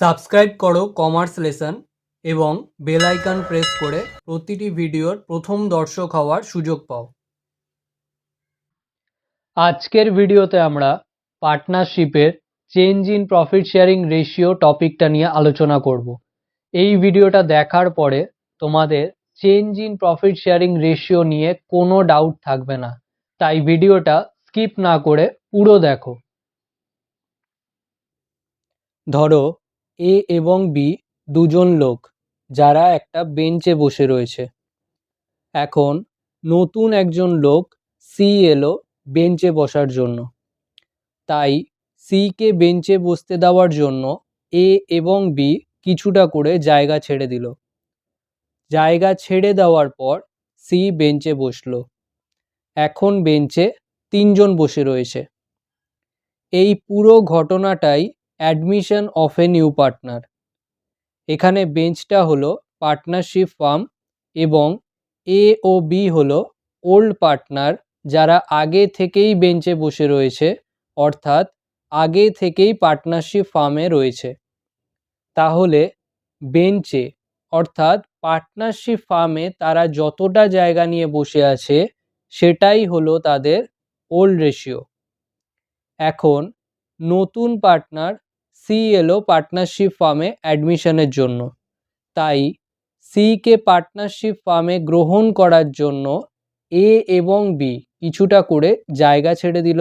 Subscribe করো commerce lesson এবং bell icon press করে প্রতিটি ভিডিওর প্রথম দর্শক হওয়ার সুযোগ পাও। আজকের ভিডিওতে আমরা পার্টনারশিপের change in profit sharing ratio টপিকটা নিয়ে আলোচনা করব। এই ভিডিওটা দেখার পরে তোমাদের change in profit sharing ratio নিয়ে কোনো ডাউট থাকবে না। তাই ভিডিওটা স্কিপ না করে পুরো দেখো। ধরো এ এবং বি দুজন লোক যারা একটা বেঞ্চে বসে রয়েছে। এখন নতুন একজন লোক সি এলো বেঞ্চে বসার জন্য। তাই সিকে বেঞ্চে বসতে দেওয়ার জন্য এ এবং বি কিছুটা করে জায়গা ছেড়ে দিল। জায়গা ছেড়ে দেওয়ার পর সি বেঞ্চে বসল। এখন বেঞ্চে তিনজন বসে রয়েছে। এই পুরো ঘটনাটাই admission of a new partner. এখানে বেঞ্চটা হলো পার্টনারশিপ ফার্ম এবং এ ও বি হলো ওল্ড পার্টনার যারা আগে থেকেই বেঞ্চে বসে রয়েছে, অর্থাৎ আগে থেকেই পার্টনারশিপ ফার্মে রয়েছে। তাহলে বেঞ্চে, অর্থাৎ পার্টনারশিপ ফার্মে তারা যতটা জায়গা নিয়ে বসে আছে, সেটাই হলো তাদের ওল্ড রেশিও। এখন নতুন পার্টনার সি এলো পার্টনারশিপ ফার্মে অ্যাডমিশনের জন্য। তাই সিকে পার্টনারশিপ ফার্মে গ্রহণ করার জন্য এ এবং বি কিছুটা করে জায়গা ছেড়ে দিল।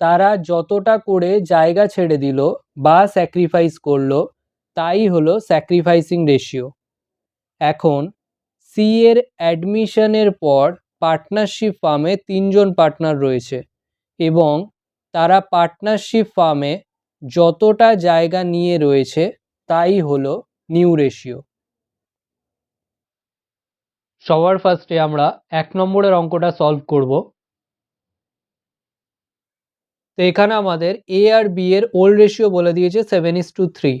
তারা যতটা করে জায়গা ছেড়ে দিল বা স্যাক্রিফাইস করল, তাই হলো স্যাক্রিফাইসিং রেশিও এখন সি এর অ্যাডমিশনের পর পার্টনারশিপ ফার্মে তিনজন পার্টনার রয়েছে এবং তারা পার্টনারশিপ ফার্মে যতটা জায়গা নিয়ে রয়েছে, তাই হলো নিউ রেশিও সবার ফার্স্টে আমরা এক নম্বরের অঙ্কটা সলভ করব। তো এখানে আমাদের এ আর বি এর ওল্ড রেশিও বলে দিয়েছে seven is to three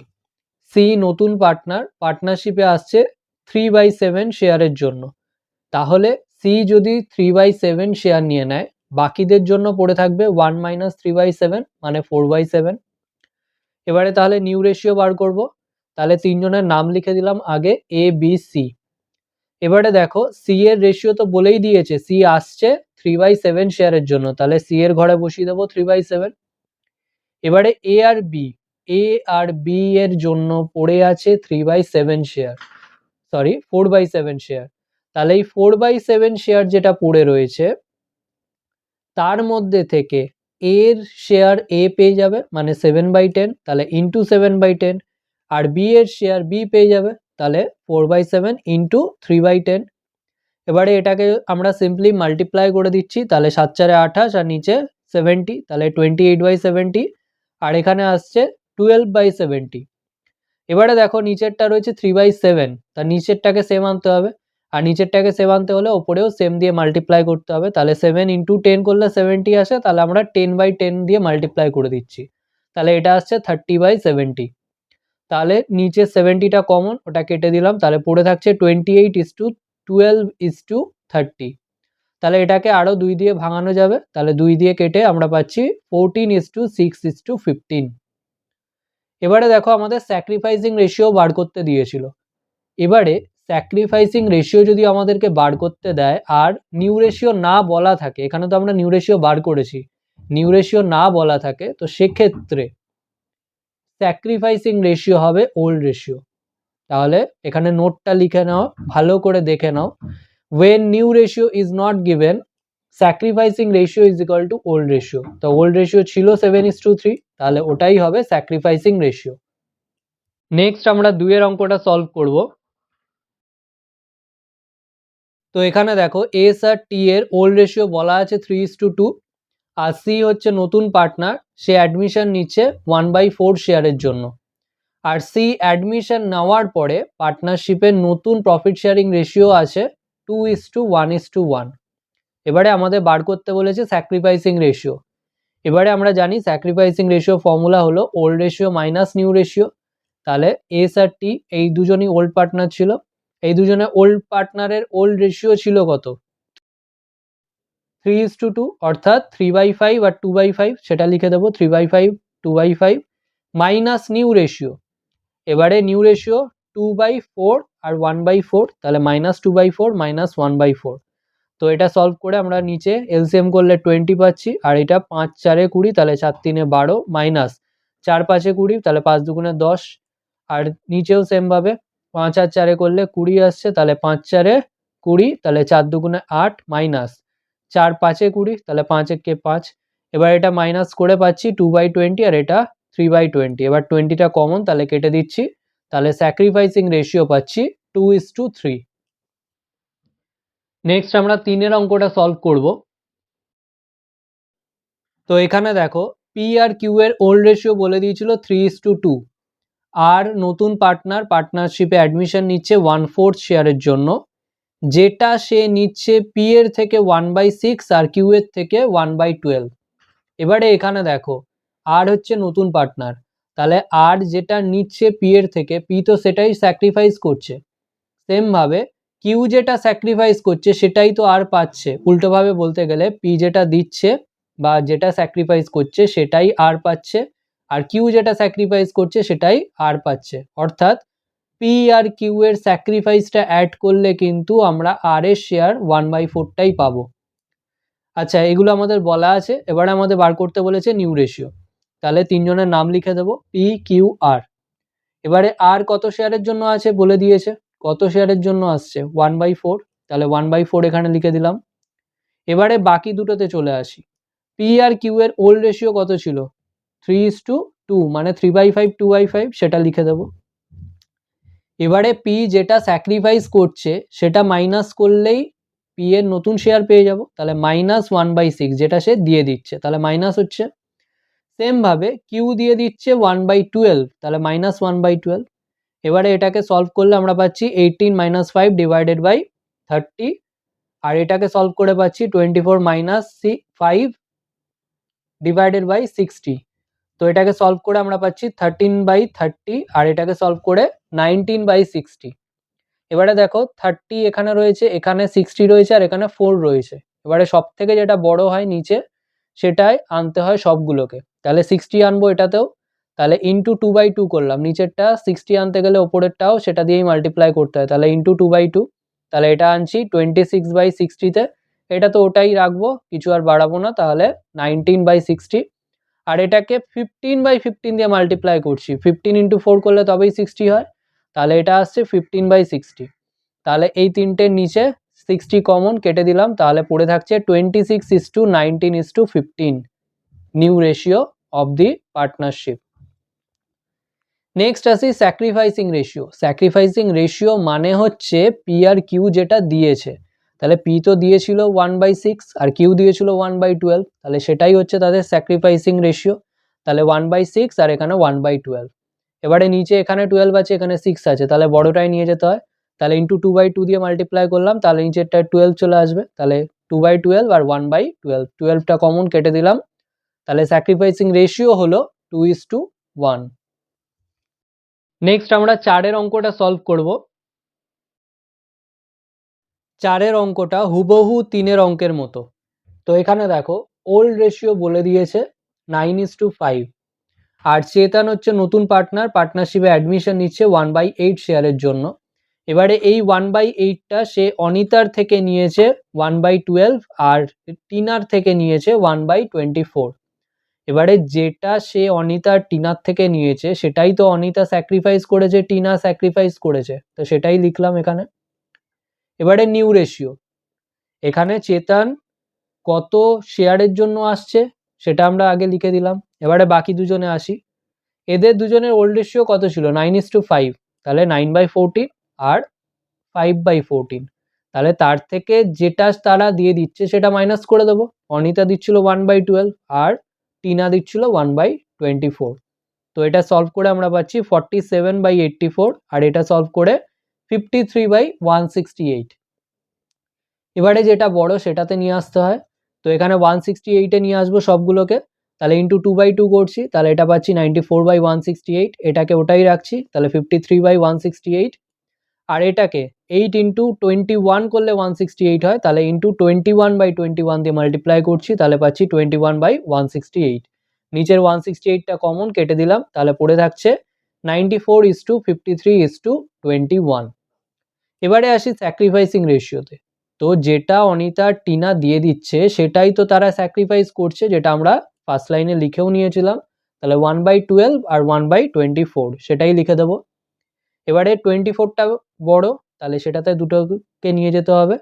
C নতুন পার্টনার পার্টনারশিপে আসছে থ্রি বাই সেভেন শেয়ারের জন্য। তাহলে সি যদি থ্রি বাই সেভেন শেয়ার নিয়ে নেয়, বাকিদের জন্য পড়ে থাকবে one minus three by seven মানে ফোর বাই সেভেন এবারে তাহলে নিউ রেশিও বার করব। তাহলে তিনজনের নাম লিখে দিলাম আগে এ বি সি এবারে দেখো সি এর রেশিও তো বলেই দিয়েছে সি আসছে থ্রি বাই সেভেন শেয়ারের জন্য। তাহলে সি এর ঘরে বসিয়ে দেবো থ্রি বাই সেভেন এবারে এ আর বি এ আর বি এর জন্য পড়ে আছে three by seven share sorry four by seven share তাহলে এই ফোর বাই সেভেন শেয়ার যেটা পড়ে রয়েছে, তার মধ্যে থেকে এর শেয়ার এ পেয়ে যাবে মানে সেভেন বাই টেন তাহলে ইন্টু সেভেন বাই টেন আর বি এর শেয়ার বি পেয়ে যাবে, তাহলে four by seven into three by ten এবারে এটাকে আমরা সিম্পলি মাল্টিপ্লাই করে দিচ্ছি, তাহলে সাত চারে আঠাশ, আর নিচে সেভেন্টি তাহলে টোয়েন্টি এইট বাই সেভেন্টি আর এখানে আসছে টুয়েলভ বাই সেভেন্টি এবারে দেখো নিচেরটা রয়েছে থ্রি বাই সেভেন তার নিচেরটাকে সেম আনতে হবে। আর নিচেরটাকে সেভ আনতে হলে ওপরেও সেম দিয়ে মাল্টিপ্লাই করতে হবে। তাহলে সেভেন ইন্টু টেন করলে সেভেন্টি আসে, তাহলে আমরা টেন বাই টেন দিয়ে মাল্টিপ্লাই করে দিচ্ছি। তাহলে এটা আসছে থার্টি বাই সেভেন্টি তাহলে নিচে সেভেন্টিটা কমন ওটা কেটে দিলাম, তাহলে পড়ে থাকছে twenty eight is to twelve is to thirty তাহলে এটাকে আরও দুই দিয়ে ভাঙানো যাবে। তাহলে দুই দিয়ে কেটে আমরা পাচ্ছি fourteen is to six is to fifteen এবারে দেখো আমাদের স্যাক্রিফাইসিং রেশিও বার করতে দিয়েছিল। এবারে স্যাক্রিফাইসিং রেশিও যদি আমাদেরকে বার করতে দেয়, আর নিউ রেশিও না বলা থাকে, এখানে তো আমরা নিউ রেশিও বার করেছি নিউ রেশিও না বলা থাকে, তো সেক্ষেত্রে স্যাক্রিফাইসিং রেশিও হবে ওল্ড রেশিও তাহলে এখানে নোটটা লিখে নাও, ভালো করে দেখে নাও। When new ratio is not given sacrificing ratio is equal to old ratio তো ওল্ড রেশিও ছিল সেভেন ইস টু থ্রি তাহলে ওটাই হবে স্যাক্রিফাইসিং রেশিও নেক্সট আমরা দুইয়ের অঙ্কটা সলভ করব। তো এখানে দেখো এস আর টি এর ওল্ড রেশিও বলা আছে থ্রি ইস টু টু আর সি হচ্ছে নতুন পার্টনার সে অ্যাডমিশন নিচ্ছে ওয়ান বাই ফোর শেয়ারের জন্য। আর সি অ্যাডমিশন নেওয়ার পরে পার্টনারশিপের নতুন প্রফিট শেয়ারিং রেশিও আছে two is to one is to one এবারে আমাদের বার করতে বলেছে স্যাক্রিফাইসিং রেশিও এবারে আমরা জানি স্যাক্রিফাইসিং রেশিও ফর্মুলা হলো old ratio minus new ratio তাহলে এস আর টি এই দুজনই ওল্ড পার্টনার ছিল এই দুজনে ওল্ড পার্টনারের ওল্ড রেশিও ছিল কত? থ্রি ইস টু টু অর্থাৎ থ্রি বাই ফাইভ আর টু বাই ফাইভ সেটা লিখে দেবো three by five two by five minus new ratio এবারে new ratio two by four R one by four তাহলে minus two by four minus one by four তো এটা solve করে আমরা নিচে এলসিএম করলে টোয়েন্টি পাচ্ছি, আর এটা পাঁচ চারে কুড়ি, তাহলে চার তিনে বারো মাইনাস চার পাঁচে কুড়ি, তাহলে পাঁচ দুগুণে দশ, আর নিচেও সেমভাবে পাঁচ আর চারে করলে কুড়ি আসছে, তাহলে পাঁচ চারে কুড়ি, তাহলে চার দুগুণে আট মাইনাস। চার পাঁচে কুড়ি, তাহলে পাঁচ একে পাঁচ? এবার এটা মাইনাস করে পাচ্ছি টু বাই টোয়েন্টি আর এটা থ্রি বাই টোয়েন্টি। এবার টোয়েন্টিটা কমন, তাহলে কেটে দিচ্ছি। তাহলে স্যাক্রিফাইসিং রেশিও পাচ্ছি two is to three. Next আমরা তিনের অঙ্কটা সলভ করব। তো এখানে দেখো, পি আর কিউ এর ওল্ড রেশিও বলে দিয়েছিল থ্রি ইস টু টু। আর নতুন পার্টনার পার্টনারশিপে অ্যাডমিশন নিচ্ছে ওয়ান ফোর্থ শেয়ারের জন্য। যেটা সে নিচ্ছে পি এর থেকে ওয়ান বাই সিক্স আর কিউ এর থেকে ওয়ান বাই টুয়েলভ এবারে এখানে দেখো, আর হচ্ছে নতুন পার্টনার তাহলে আর যেটা নিচ্ছে পি এর থেকে পি তো সেটাই স্যাক্রিফাইস করছে। সেমভাবে কিউ যেটা স্যাক্রিফাইস করছে, সেটাই তো আর পাচ্ছে। উল্টোভাবে বলতে গেলে পি যেটা দিচ্ছে বা যেটা স্যাক্রিফাইস করছে, সেটাই আর পাচ্ছে। আর কিউ যেটা স্যাক্রিফাইস করছে সেটাই আর পাচ্ছে। অর্থাৎ পি আর কিউ এর স্যাক্রিফাইসটা অ্যাড করলে কিন্তু আমরা আর এর শেয়ার ওয়ান বাই ফোরটাই পাবো। আচ্ছা এগুলো আমাদের বলা আছে। এবারে আমাদের বার করতে বলেছে নিউ রেশিও তাহলে তিনজনের নাম লিখে দেবো পি কিউ আর এবারে আর কত শেয়ারের জন্য আছে বলে দিয়েছে। কত শেয়ারের জন্য আসছে? ওয়ান বাই ফোর তাহলে ওয়ান বাই ফোর এখানে লিখে দিলাম। এবারে বাকি দুটোতে চলে আসি। পি আর কিউ এর ওল্ড রেশিও কত ছিল? থ্রি ইস টু টু মানে three by five two by five সেটা লিখে দেবো। এবারে পি যেটা স্যাক্রিফাইস করছে, সেটা মাইনাস করলেই পি এর নতুন শেয়ার পেয়ে যাব। তাহলে মাইনাস ওয়ান বাই সিক্স যেটা সে দিয়ে দিচ্ছে। তাহলে মাইনাস হচ্ছে সেমভাবে কিউ দিয়ে দিচ্ছে ওয়ান বাই টুয়েলভ তাহলে মাইনাস ওয়ান বাই টুয়েলভ এবারে এটাকে সলভ করলে আমরা পাচ্ছি eighteen minus five divided by thirty আর এটাকে সলভ করে পাচ্ছি twenty four minus C five divided by sixty তো এটাকে সলভ করে আমরা পাচ্ছি থার্টিন বাই থার্টি আর এটাকে সলভ করে নাইনটিন বাই সিক্সটি এবারে দেখো থার্টি এখানে রয়েছে, এখানে সিক্সটি রয়েছে আর এখানে ফোর রয়েছে। এবারে সব থেকে যেটা বড় হয় নিচে, সেটাই আনতে হয় সবগুলোকে। তাহলে সিক্সটি আনব এটাতেও, তাহলে ইন্টু টু বাই টু করলাম। নিচেরটা সিক্সটি আনতে গেলে ওপরেরটাও সেটা দিয়েই মাল্টিপ্লাই করতে হয়। তাহলে ইন্টু টু বাই টু তাহলে এটা আনছি টোয়েন্টি সিক্স বাই সিক্সটিতে এটা তো ওটাই রাখব, কিছু আর বাড়াবো না, তাহলে নাইনটিন বাই সিক্সটি আর এটাকে ফিফটিন বাই ফিফটিন দিয়ে মাল্টিপ্লাই করছি। ফিফটিন ইন্টু ফোর করলে তবেই সিক্সটি হয়। তাহলে এটা আসছে ফিফটিন বাই সিক্সটি তাহলে এই তিনটের নিচে সিক্সটি কমন কেটে দিলাম। তাহলে পড়ে থাকছে twenty six is to nineteen is to fifteen new ratio of the partnership next আসি স্যাক্রিফাইসিং রেশিও স্যাক্রিফাইসিং রেশিও মানে হচ্ছে পি আর কিউ যেটা দিয়েছে। তাহলে পি তো দিয়েছিল ওয়ান বাই সিক্স আর কিউ দিয়েছিল ওয়ান বাই টুয়েলভ তাহলে সেটাই হচ্ছে তাদের স্যাক্রিফাইসিং রেশিও তাহলে ওয়ান বাই সিক্স আর এখানে ওয়ান বাই টুয়েলভ এবারে নিচে এখানে টুয়েলভ আছে, এখানে সিক্স আছে, তাহলে বড়টাই নিয়ে যেতে হয়। তাহলে ইন্টু টু বাই টু দিয়ে মাল্টিপ্লাই করলাম, তাহলে নিচেরটা টুয়েলভ চলে আসবে। তাহলে টু বাই টুয়েলভ আর ওয়ান বাই টুয়েলভ টুয়েলভটা কমন কেটে দিলাম। তাহলে স্যাক্রিফাইসিং রেশিও হলো two is to one next আমরা চারের অঙ্কটা সলভ করব। চারের অঙ্কটা হুবহু তিনের অঙ্কের মতো। তো এখানে দেখো ওল্ড রেশিও বলে দিয়েছে নাইন ইস টু ফাইভ আর চেতন হচ্ছে নতুন পার্টনার পার্টনারশিপে অ্যাডমিশন নিচ্ছে ওয়ান বাই এইট শেয়ারের জন্য। এবারে এই ওয়ান বাই এইটটা সে অনিতার থেকে নিয়েছে ওয়ান বাই টুয়েলভ আর টিনার থেকে নিয়েছে ওয়ান বাই টোয়েন্টি ফোর এবারে যেটা সে অনিতা টিনার থেকে নিয়েছে, সেটাই তো অনিতা স্যাক্রিফাইস করেছে, টিনা স্যাক্রিফাইস করেছে। তো সেটাই লিখলাম এখানে। এবারে নিউ রেশিও এখানে চেতন কত শেয়ারের জন্য আসছে সেটা আমরা আগে লিখে দিলাম। এবারে বাকি দুজনে আসি। এদের দুজনের ওল্ড রেশিও কত ছিল? নাইন ইস টু ফাইভ তাহলে নাইন বাই ফোরটিন আর ফাইভ বাই ফোরটিন তাহলে তার থেকে যেটা তারা দিয়ে দিচ্ছে সেটা মাইনাস করে দেবো। অনিতা দিচ্ছিল ওয়ান বাই টুয়েলভ আর টিনা দিচ্ছিল ওয়ান বাই টোয়েন্টি ফোর তো এটা সলভ করে আমরা পাচ্ছি forty seven by eighty four আর এটা সলভ করে fifty three by one sixty eight এবারে যেটা বড় সেটাতে নিয়ে আসতে হয়। তো এখানে ওয়ান সিক্সটি এইটে নিয়ে আসব সবগুলোকে। তাহলে ইন্টু টু বাই টু করছি, তাহলে এটা পাচ্ছি ninety four by one sixty eight এটাকে ওটাই রাখছি, তাহলে fifty three by one sixty eight আর এটাকে এইট ইন্টু টোয়েন্টি ওয়ান করলে ওয়ান সিক্সটি এইট হয়, তাহলে into twenty one by twenty one দিয়ে মাল্টিপ্লাই করছি, তাহলে পাচ্ছি twenty one by one sixty eight নিচের ওয়ান সিক্সটি এইটটা কমন কেটে দিলাম, তাহলে পড়ে থাকছে ninety four is to fifty three is to twenty one এবারে আসি স্যাক্রিফাইসিং রেশিওতে তো। যেটা অনিতা, টিনা দিয়ে দিচ্ছে, সেটাই তো তারা স্যাক্রিফাইস করছে, যেটা আমরা ফার্স্ট লাইনে লিখেও নিয়েছিলাম। তাহলে ওয়ান বাই টুয়েলভ আর ওয়ান বাই টোয়েন্টি ফোর সেটাই লিখে দেবো। এবারে টোয়েন্টি ফোরটা বড়, তাহলে সেটাতে দুটোকে নিয়ে যেতে হবে।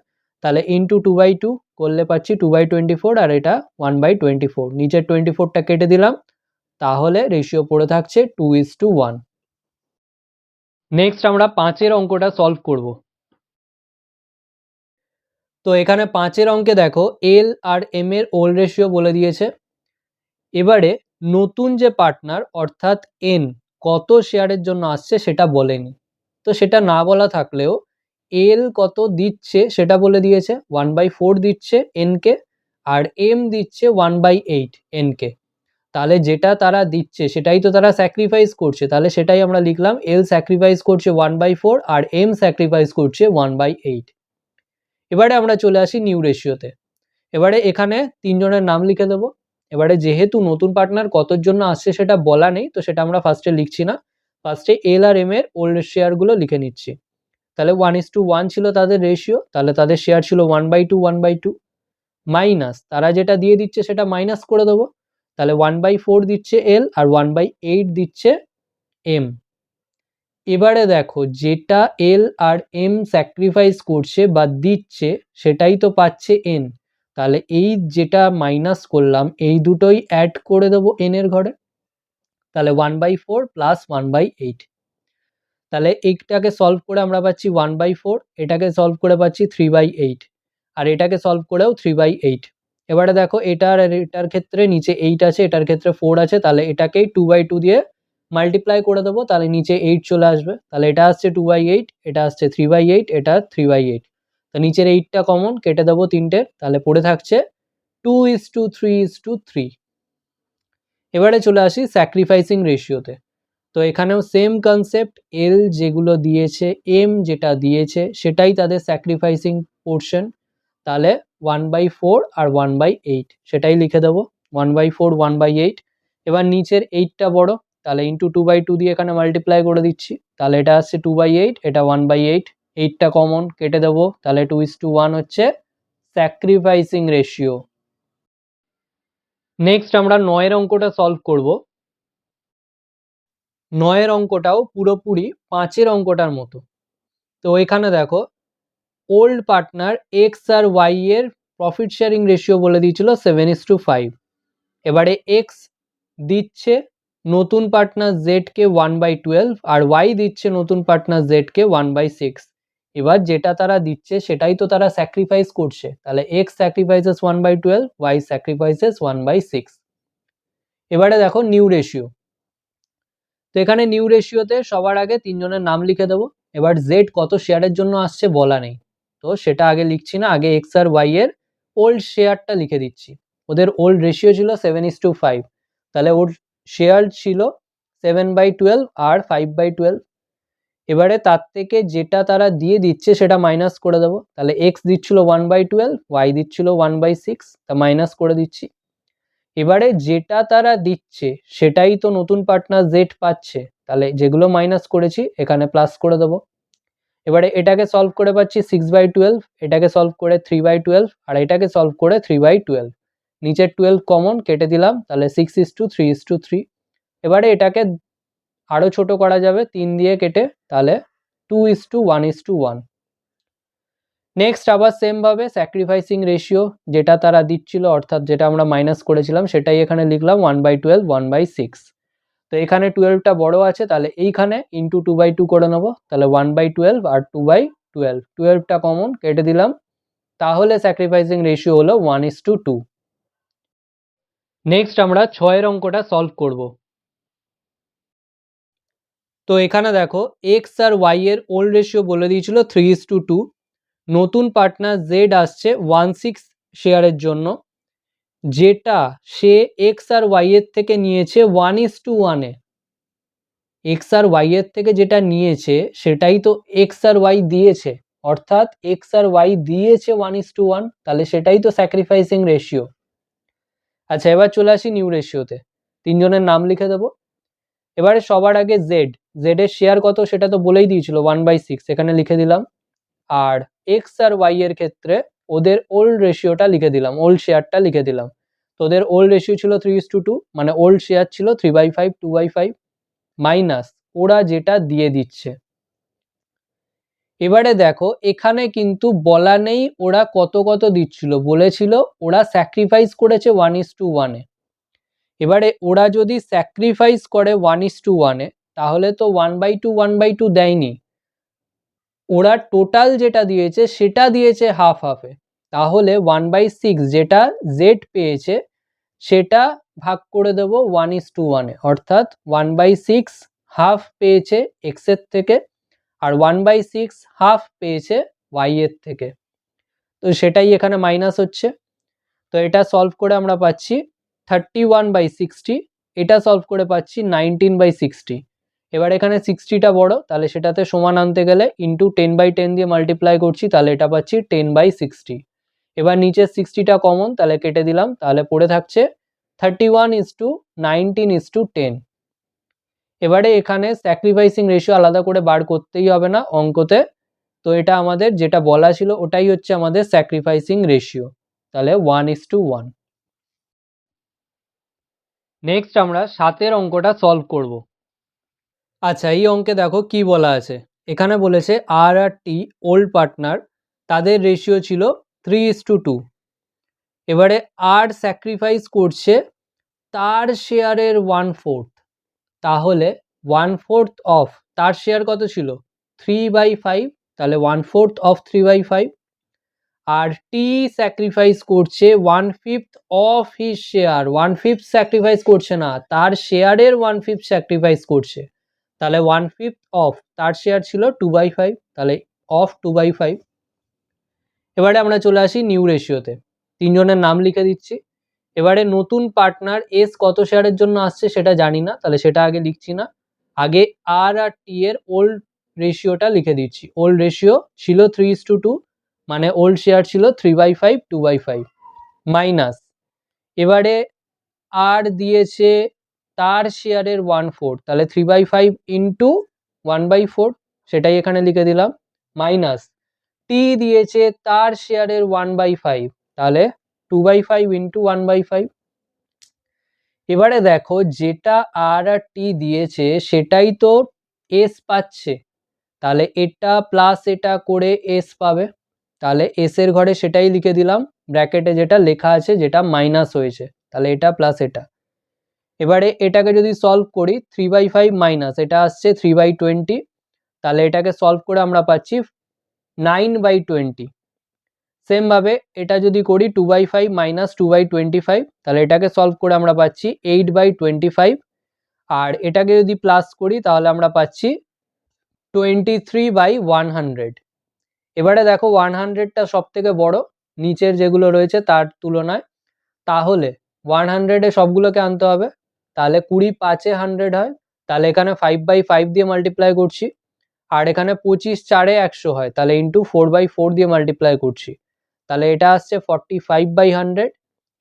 তাহলে ইন্টু টু বাই টু করলে পাচ্ছি টু বাই টোয়েন্টি ফোর আর এটা ওয়ান বাই টোয়েন্টি ফোর নিচের টোয়েন্টি ফোরটা কেটে দিলাম, তাহলে রেশিও পড়ে থাকছে two is to one next আমরা পাঁচের অঙ্কটা সলভ করব। তো এখানে পাঁচের অঙ্কে দেখো এল আর এম এর ওল রেশিও বলে দিয়েছে। এবারে নতুন যে পার্টনার অর্থাৎ এন কত শেয়ারের জন্য আসছে সেটা বলেনি তো সেটা না বলা থাকলেও এল কত দিচ্ছে সেটা বলে দিয়েছে ওয়ান বাই ফোর দিচ্ছে এনকে আর এম দিচ্ছে ওয়ান বাই এইট এনকে তাহলে যেটা তারা দিচ্ছে সেটাই তো তারা স্যাক্রিফাইস করছে। তাহলে সেটাই আমরা লিখলাম এল স্যাক্রিফাইস করছে ওয়ান বাই ফোর আর এম স্যাক্রিফাইস করছে ওয়ান বাই এইট এবারে আমরা চলে আসি নিউ রেশিওতে এবারে এখানে তিনজনের নাম লিখে দেবো। এবারে যেহেতু নতুন পার্টনার কতর জন্য আসছে সেটা বলা নেই, তো সেটা আমরা ফার্স্টে লিখছি না। ফার্স্টে এল আর এম এর ওল্ড শেয়ারগুলো লিখে নিচ্ছি। তাহলে ওয়ান ইস টু ওয়ান ছিল তাদের রেশিও তাহলে তাদের শেয়ার ছিল one by two one by two minus তারা যেটা দিয়ে দিচ্ছে সেটা মাইনাস করে দেবো। তাহলে ওয়ান বাই ফোর দিচ্ছে এল আর ওয়ান বাই এইট দিচ্ছে এম এবারে দেখো যেটা এল আর এম স্যাক্রিফাইস করছে বা দিচ্ছে, সেটাই তো পাচ্ছে এন তাহলে এই যেটা মাইনাস করলাম, এই দুটোই অ্যাড করে দেবো এন এর ঘরে। তাহলে one by four plus one by eight তাহলে এইটাকে সলভ করে আমরা পাচ্ছি ওয়ান বাই ফোর এটাকে সলভ করে পাচ্ছি থ্রি বাই এইট আর এটাকে সলভ করেও থ্রি বাই এইট এবারে দেখো, এটার এটার ক্ষেত্রে নিচে এইট আছে, এটার ক্ষেত্রে ফোর আছে, তাহলে এটাকেই টু বাই টু দিয়ে মাল্টিপ্লাই করে দেবো, তাহলে নিচে এইট চলে আসবে। তাহলে এটা আসছে টু বাই এইট এটা আসছে থ্রি বাই এইট এটা থ্রি বাই এইট তো নিচের এইটটা কমন কেটে দেবো তিনটে, তাহলে পড়ে থাকছে two is to three is to three এবারে চলে আসি স্যাক্রিফাইসিং রেশিওতে তো এখানেও সেম কনসেপ্ট এল যেগুলো দিয়েছে এম যেটা দিয়েছে, সেটাই তাদের স্যাক্রিফাইসিং পোর্শন তাহলে ওয়ান বাই ফোর আর ওয়ান বাই এইট সেটাই লিখে দেবো। One by four one by eight এবার নিচের এইটটা বড় তাহলে ইন্টু টু বাই টু দিয়ে এখানে মাল্টিপ্লাই করে দিচ্ছি। তাহলে এটা আসছে টু বাই এইট এটা ওয়ান বাই এইট এইটটা কমন কেটে দেবো। তাহলে টু ইস টু ওয়ান হচ্ছে স্যাক্রিফাইসিং রেশিও নেক্সট আমরা নয়ের অঙ্কটা সলভ করব। নয়ের অঙ্কটাও পুরোপুরি পাঁচের অঙ্কটার মতো। তো এখানে দেখো ওল্ড পার্টনার এক্স আর ওয়াই এর প্রফিট শেয়ারিং রেশিও বলে দিয়েছিল সেভেন ইস টু ফাইভ এবারে এক্স দিচ্ছে নতুন পার্টনার জেডকে ওয়ান বাই টুয়েলভ আর ওয়াই দিচ্ছে নতুন পার্টনার জেডকে ওয়ান বাই সিক্স এবার যেটা তারা দিচ্ছে সেটাই তো তারা স্যাক্রিফাইস করছে। তাহলে X sacrifices one by twelve Y sacrifices one by six এবারে দেখো নিউ রেশিও তো এখানে নিউ রেশিওতে সবার আগে তিনজনের নাম লিখে দেবো। এবার জেড কত শেয়ারের জন্য আসছে বলা নেই। তো সেটা আগে লিখছি না, আগে এক্স আর ওয়াই এর ওল্ড শেয়ারটা লিখে দিচ্ছি। ওদের ওল্ড রেশিও ছিল সেভেন ইস টু ফাইভ তাহলে ওর শেয়ার ছিল সেভেন বাই টুয়েলভ, আর ফাইভ বাই টুয়েলভ। এবারে তার থেকে যেটা তারা দিয়ে দিচ্ছে সেটা মাইনাস করে দেবো। তাহলে এক্স দিচ্ছিল ওয়ান বাই টুয়েলভ ওয়াই দিচ্ছিল ওয়ান বাই সিক্স তা মাইনাস করে দিচ্ছি। এবারে যেটা তারা দিচ্ছে সেটাই তো নতুন পার্টনার জেড পাচ্ছে, তাহলে যেগুলো মাইনাস করেছি এখানে প্লাস করে দেবো। এবারে এটাকে সলভ করে পাচ্ছি সিক্স বাই টুয়েলভ এটাকে সলভ করে থ্রি বাই টুয়েলভ আর এটাকে সলভ করে থ্রি বাই টুয়েলভ নিচের টুয়েলভ কমন কেটে দিলাম, তাহলে six is to three is to three এবারে এটাকে আরও ছোট করা যাবে, তিন দিয়ে কেটে, তাহলে two is to one is to one next আবার সেমভাবে স্যাক্রিফাইসিং রেশিও যেটা তারা দিচ্ছিল, অর্থাৎ যেটা আমরা মাইনাস করেছিলাম, সেটাই এখানে লিখলাম one by twelve one by six তো এখানে টুয়েলভটা বড় আছে, তাহলে এইখানে ইন্টু টু বাই টু করে নেব, তাহলে ওয়ান বাই টুয়েলভ আর টু বাই টুয়েলভ টুয়েলভটা কমন কেটে দিলাম, তাহলে স্যাক্রিফাইসিং রেশিও হলো one is to two next আমরা ছয়ের অঙ্কটা সলভ করব। তো এখানে দেখো এক্স আর ওয়াই এর ওল্ড রেশিও বলে দিয়েছিল থ্রি ইস টু টু নতুন পার্টনার জেড আসছে ওয়ান সিক্স শেয়ারের জন্য। যেটা সে এক্স আর ওয়াই এর থেকে নিয়েছে ওয়ান ইস টু ওয়ানে এক্স আর ওয়াই এর থেকে যেটা নিয়েছে, সেটাই তো এক্স আর ওয়াই দিয়েছে। অর্থাৎ এক্স আর ওয়াই দিয়েছে ওয়ান ইস টু ওয়ান তাহলে সেটাই তো স্যাক্রিফাইসিং রেশিও আচ্ছা এবার চলে আসি নিউ রেশিওতে তিনজনের নাম লিখে দেবো। এবারে সবার আগে জেড জেড এর শেয়ার কত সেটা তো বলেই দিয়েছিল ওয়ান বাই সিক্স এখানে লিখে দিলাম। আর এক্স আর ওয়াই এর ক্ষেত্রে ওদের ওল্ড রেশিওটা লিখে দিলাম ওল্ড শেয়ারটা লিখে দিলাম। তো ওদের ওল্ড রেশিও ছিল three is to two two old share ছিল three by five two by five minus ওরা যেটা দিয়ে দিচ্ছে। এবারে দেখো, এখানে কিন্তু বলা নেই ওরা কত কত দিচ্ছিল। বলেছিল ওরা স্যাক্রিফাইস করেছে ওয়ান ইস টু ওয়ানে এবারে ওরা যদি স্যাক্রিফাইস করে ওয়ান ইস টু ওয়ানে তাহলে তো one by two one by two দেয়নি। ওরা টোটাল যেটা দিয়েছে, সেটা দিয়েছে হাফ হাফে তাহলে ওয়ান বাই সিক্স যেটা জেড পেয়েছে, সেটা ভাগ করে দেব ওয়ান ইস টু ওয়ানে অর্থাৎ ওয়ান বাই সিক্স হাফ পেয়েছে এক্সের থেকে আর ওয়ান বাই সিক্স হাফ পেয়েছে ওয়াই এর থেকে। তো সেটাই এখানে মাইনাস হচ্ছে। তো এটা সলভ করে আমরা পাচ্ছি থার্টি ওয়ান বাই সিক্সটি এটা সলভ করে পাচ্ছি নাইনটিন বাই সিক্সটি এবার এখানে সিক্সটিটা বড়, তাহলে সেটাতে সমান আনতে গেলে ইন্টু টেন বাই টেন দিয়ে মাল্টিপ্লাই করছি, তাহলে এটা পাচ্ছি টেন বাই সিক্সটি এবার নিচের সিক্সটিটা কমন তাহলে কেটে দিলাম, তাহলে পড়ে থাকছে thirty one is to nineteen is to ten এবারে এখানে স্যাক্রিফাইসিং রেশিও আলাদা করে বার করতেই হবে না অঙ্কতে। তো এটা আমাদের যেটা বলা ছিল, ওটাই হচ্ছে আমাদের স্যাক্রিফাইসিং রেশিও তাহলে one is to one next আমরা সাতের অঙ্কটা সলভ করব। আচ্ছা এই অঙ্কে দেখো কি বলা আছে। এখানে বলেছে আর আর টি ওল্ড পার্টনার তাদের রেশিও ছিল থ্রি ইস টু টু এবারে আর স্যাক্রিফাইস করছে, তার শেয়ারের ওয়ান ফোর্থ তাহলে ওয়ান ফোর্থ অফ তার শেয়ার কত ছিল? থ্রি বাই ফাইভ তাহলে one fourth of three by five R T sacrifice করছে one fifth of his share one fifth sacrifice করছে না, তার শেয়ারের ওয়ান ফিফথ স্যাক্রিফাইস করছে, তাহলে ওয়ান ফিফথ অফ তার শেয়ার ছিল টু বাই ফাইভ তাহলে অফ টু বাই ফাইভ এবারে আমরা চলে আসি নিউ রেশিওতে তিনজনের নাম লিখে দিচ্ছি। এবারে নতুন পার্টনার এস কত শেয়ারের জন্য আসছে সেটা জানি না, তাহলে সেটা আগে লিখছি না। আগে আর আর টি এর ওল্ড রেশিওটা লিখে দিচ্ছি। ওল্ড রেশিও ছিল three is to two two old share ছিল three by five two by five minus এবারে আর দিয়েছে তার শেয়ারের ওয়ান ফোর তাহলে three by five into one by four সেটাই এখানে লিখে দিলাম মাইনাস টি দিয়েছে তার শেয়ারের ওয়ান বাই ফাইভ তাহলে two by five into one by five এবারে দেখো যেটা আর আর টি দিয়েছে সেটাই তো এস পাচ্ছে। তাহলে এটা প্লাস এটা করে এস পাবে। তাহলে এস এর ঘরে সেটাই লিখে দিলাম। ব্র্যাকেটে যেটা লেখা আছে যেটা মাইনাস হয়েছে। তাহলে এটা প্লাস এটা। এবারে এটাকে যদি সলভ করি থ্রি বাই ফাইভ মাইনাস এটা আসছে থ্রি বাই টোয়েন্টি তাহলে এটাকে সলভ করে আমরা পাচ্ছি নাইন বাই টোয়েন্টি সেমভাবে এটা যদি করি two by five minus two by twenty five তাহলে এটাকে সলভ করে আমরা পাচ্ছি এইট বাই টোয়েন্টি ফাইভ আর এটাকে যদি প্লাস করি, তাহলে আমরা পাচ্ছি twenty three by one hundred এবারে দেখো ওয়ান হান্ড্রেডটা সব থেকে বড়, নিচের যেগুলো রয়েছে তার তুলনায়। তাহলে ওয়ান হান্ড্রেডে সবগুলোকে আনতে হবে, তাহলে কুড়ি পাঁচে হান্ড্রেড হয়, তাহলে এখানে ফাইভ বাই ফাইভ দিয়ে মাল্টিপ্লাই করছি। আর এখানে পঁচিশ চারে একশো হয়, তাহলে ইন্টু ফোর বাই ফোর দিয়ে মাল্টিপ্লাই করছি। তাহলে এটা আসছে ফর্টি ফাইভ বাই হান্ড্রেড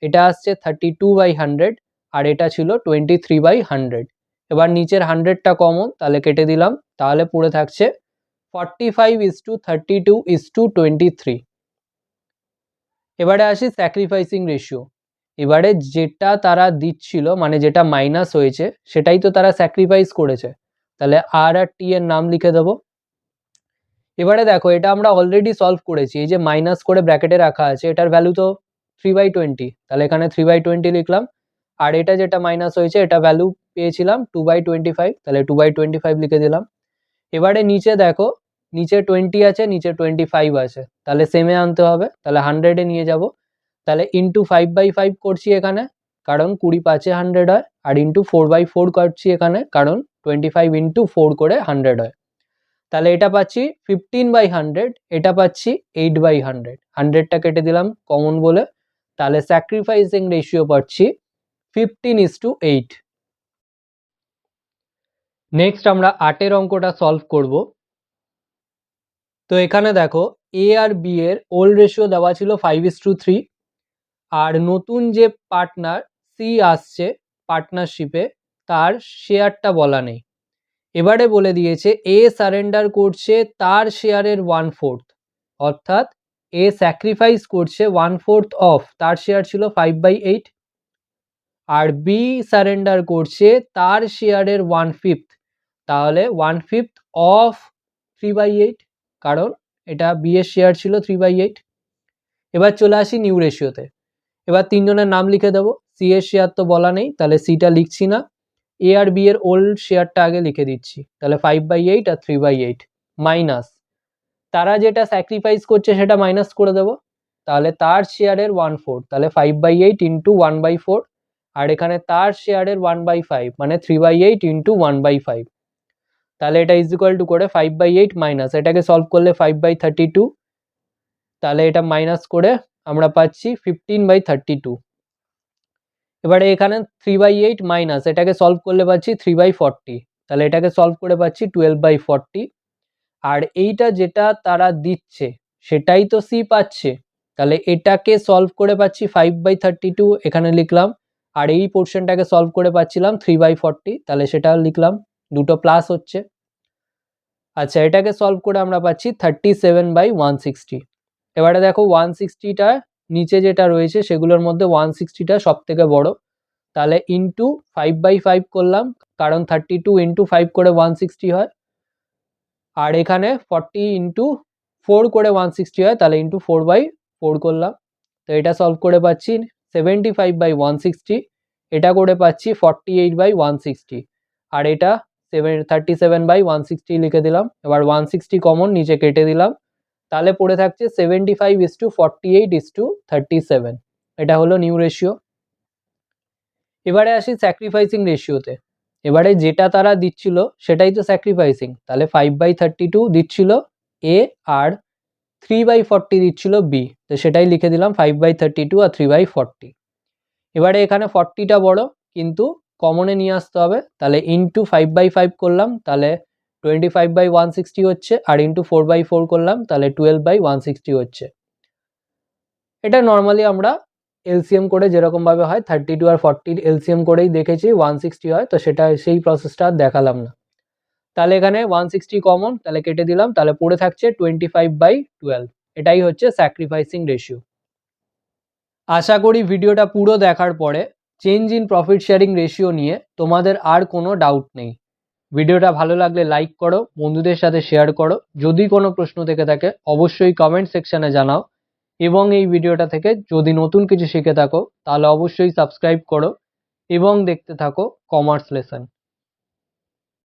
এটা আসছে থার্টি টু বাই হান্ড্রেড আর এটা ছিল টোয়েন্টি থ্রি বাই হান্ড্রেড এবার নিচের হান্ড্রেডটা কমন তাহলে কেটে দিলাম, তাহলে পড়ে থাকছে forty five is to thirty two is to twenty three এবারে আসি স্যাক্রিফাইসিং রেশিও এবারে যেটা তারা দিচ্ছিল মানে যেটা মাইনাস হয়েছে, সেটাই তো তারা স্যাক্রিফাইস করেছে। তাহলে আর আর টি এর নাম লিখে দেবো। এবারে দেখো, এটা আমরা অলরেডি সলভ করেছি। এই যে মাইনাস করে ব্র্যাকেটে রাখা আছে, এটার ভ্যালু তো থ্রি বাই টোয়েন্টি তাহলে এখানে থ্রি বাই টোয়েন্টি লিখলাম। আর এটা যেটা মাইনাস হয়েছে, এটা ভ্যালু পেয়েছিলাম টু বাই টোয়েন্টি ফাইভ তাহলে টু বাই টোয়েন্টি ফাইভ লিখে দিলাম। এবারে নিচে দেখো, নিচে টোয়েন্টি আছে, নিচে টোয়েন্টি ফাইভ আছে। তাহলে সেমে আনতে হবে। তাহলে হান্ড্রেডে নিয়ে যাব। তাহলে ইন্টু ফাইভ বাই ফাইভ করছি এখানে, কারণ কুড়ি পাঁচে হান্ড্রেড হয়। আর ইন্টু ফোর বাই ফোর করছি এখানে, কারণ টোয়েন্টি ফাইভ ইন্টু ফোর করে হান্ড্রেড হয়। তাহলে এটা পাচ্ছি ফিফটিন বাই হান্ড্রেড এটা পাচ্ছি এইট বাই হান্ড্রেড হান্ড্রেডটা কেটে দিলাম কমন বলে, তাহলে স্যাক্রিফাইসিং রেশিও পাচ্ছি fifteen is to eight next আমরা আটের অঙ্কটা সলভ করব। তো এখানে দেখো এ আর বি এর ওল্ড রেশিও দেওয়া ছিল ফাইভ ইস টু থ্রি আর নতুন যে পার্টনার সি আসছে পার্টনারশিপে তার শেয়ারটা বলা নেই। এবারে বলে দিয়েছে, এ সারেন্ডার করছে তার শেয়ারের ওয়ান ফোর্থ অর্থাৎ এ স্যাক্রিফাইস করছে ওয়ান ফোর্থ অফ তার শেয়ার ছিল ফাইভ বাই এইট আর বি সারেন্ডার করছে তার শেয়ারের ওয়ান ফিফথ তাহলে one fifth of three by eight কারণ এটা বি এর শেয়ার ছিল থ্রি বাই এইট এবার চলে আসি নিউ রেশিওতে এবার তিনজনের নাম লিখে দেবো। সি এর শেয়ার তো বলা নেই, তাহলে সিটা লিখছি না। এ আর বি এর ওল্ড শেয়ারটা আগে লিখে দিচ্ছি। তাহলে ফাইভ বাই এইট আর থ্রি বাই এইট মাইনাস তারা যেটা স্যাক্রিফাইস করছে সেটা মাইনাস করে দেবো। তাহলে তার শেয়ারের ওয়ান ফোর তাহলে five by eight into one by four আর এখানে তার শেয়ারের ওয়ান বাই ফাইভ মানে three by eight into one by five তাহলে এটা ইজ ইকুয়াল টু করে ফাইভ বাই এইট মাইনাস এটাকে সলভ করলে ফাইভ বাই থার্টি টু তাহলে এটা মাইনাস করে আমরা পাচ্ছি ফিফটিন বাই থার্টি টু এবারে এখানে থ্রি বাই এইট মাইনাস এটাকে সলভ করলে পাচ্ছি থ্রি বাই ফর্টি তাহলে এটাকে সলভ করে পাচ্ছি টুয়েলভ বাই ফর্টি আর এইটা যেটা তারা দিচ্ছে, সেটাই তো সি পাচ্ছে। তাহলে এটাকে সলভ করে পাচ্ছি ফাইভ বাই থার্টি টু এখানে লিখলাম। আর এই পোর্শনটাকে সলভ করে পাচ্ছিলাম থ্রি বাই ফর্টি তাহলে সেটা লিখলাম। দুটো প্লাস হচ্ছে। আচ্ছা এটাকে সলভ করে আমরা পাচ্ছি thirty seven by one sixty এবারে দেখো ওয়ান সিক্সটিটা নিচে যেটা রয়েছে সেগুলোর মধ্যে ওয়ান সিক্সটিটা সব থেকে বড়। তাহলে ইন্টু ফাইভ বাই ফাইভ করলাম, কারণ থার্টি টু ইন্টু ফাইভ করে ওয়ান সিক্সটি হয়। আর এখানে ফর্টি ইন্টু ফোর করে ওয়ান সিক্সটি হয়, তাহলে ইন্টু ফোর বাই ফোর করলাম। তো এটা সলভ করে পাচ্ছি seventy five by one sixty এটা করে পাচ্ছি forty eight by one sixty আর এটা seven thirty seven by one sixty লিখে দিলাম। এবার ওয়ান সিক্সটি কমন নিচে কেটে দিলাম। তাহলে পড়ে থাকছে seventy five is to forty eight is to thirty seven এটা হলো নিউ রেশিও এবারে আসি স্যাক্রিফাইসিং রেশিওতে এবারে যেটা তারা দিচ্ছিল, সেটাই তো স্যাক্রিফাইসিং তাহলে ফাইভ বাই থার্টি টু দিচ্ছিল এ আর থ্রি বাই ফর্টি দিচ্ছিল বি তো সেটাই লিখে দিলাম ফাইভ বাই থার্টি টু আর থ্রি বাই ফর্টি এবারে এখানে ফর্টিটা বড়, কিন্তু কমনে নিয়ে আসতে হবে। তাহলে ইন্টু ফাইভ বাই ফাইভ করলাম, তাহলে twenty five by one sixty হচ্ছে, আর ইন্টু ফোর বাই ফোর করলাম, তাহলে টুয়েলভ বাই ওয়ান সিক্সটি হচ্ছে। এটা নর্মালি আমরা এলসিএম করে যেরকমভাবে হয় থার্টি টু আর ফর্টির এলসিএম করেই দেখেছি ওয়ান সিক্সটি হয়, তো সেটা সেই প্রসেসটা আর দেখালাম না। তাহলে এখানে ওয়ান সিক্সটি কমন তাহলে কেটে দিলাম, তাহলে পড়ে থাকছে টোয়েন্টি ফাইভ বাই টুয়েলভ এটাই হচ্ছে স্যাক্রিফাইসিং রেশিও আশা করি ভিডিওটা পুরো দেখার পরে change in profit sharing ratio নিয়ে তোমাদের আর কোনো ডাউট নেই। ভিডিওটা ভালো লাগলে লাইক করো, বন্ধুদের সাথে শেয়ার করো। যদি কোনো প্রশ্ন থেকে থাকে, অবশ্যই কমেন্ট সেকশানে জানাও। এবং এই ভিডিওটা থেকে যদি নতুন কিছু শিখে থাকো, তাহলে অবশ্যই সাবস্ক্রাইব করো এবং দেখতে থাকো কমার্স লেসন